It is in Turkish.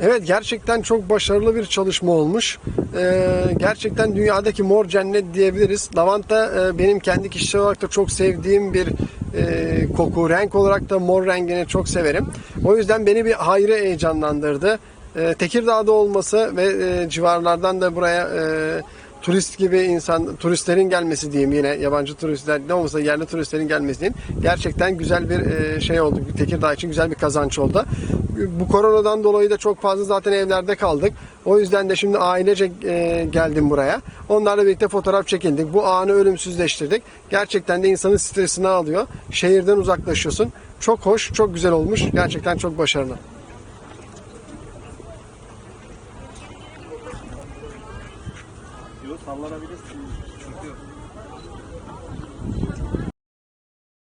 Evet gerçekten çok başarılı bir çalışma olmuş. Ee, gerçekten dünyadaki mor cennet diyebiliriz. Lavanta e, benim kendi kişisel olarak da çok sevdiğim bir e, koku. Renk olarak da mor rengini çok severim. O yüzden beni bir hayli heyecanlandırdı. E, Tekirdağ'da olması ve e, civarlardan da buraya e, turist gibi insan turistlerin gelmesi diyeyim yine yabancı turistler ne olmasa yerli turistlerin gelmesi diyeyim. Gerçekten güzel bir e, şey oldu. Tekirdağ için güzel bir kazanç oldu. Bu koronadan dolayı da çok fazla zaten evlerde kaldık. O yüzden de şimdi ailece e, geldim buraya. Onlarla birlikte fotoğraf çekildik. Bu anı ölümsüzleştirdik. Gerçekten de insanın stresini alıyor. Şehirden uzaklaşıyorsun. Çok hoş, çok güzel olmuş. Gerçekten çok başarılı. Yok sallanabilirsin. Çünkü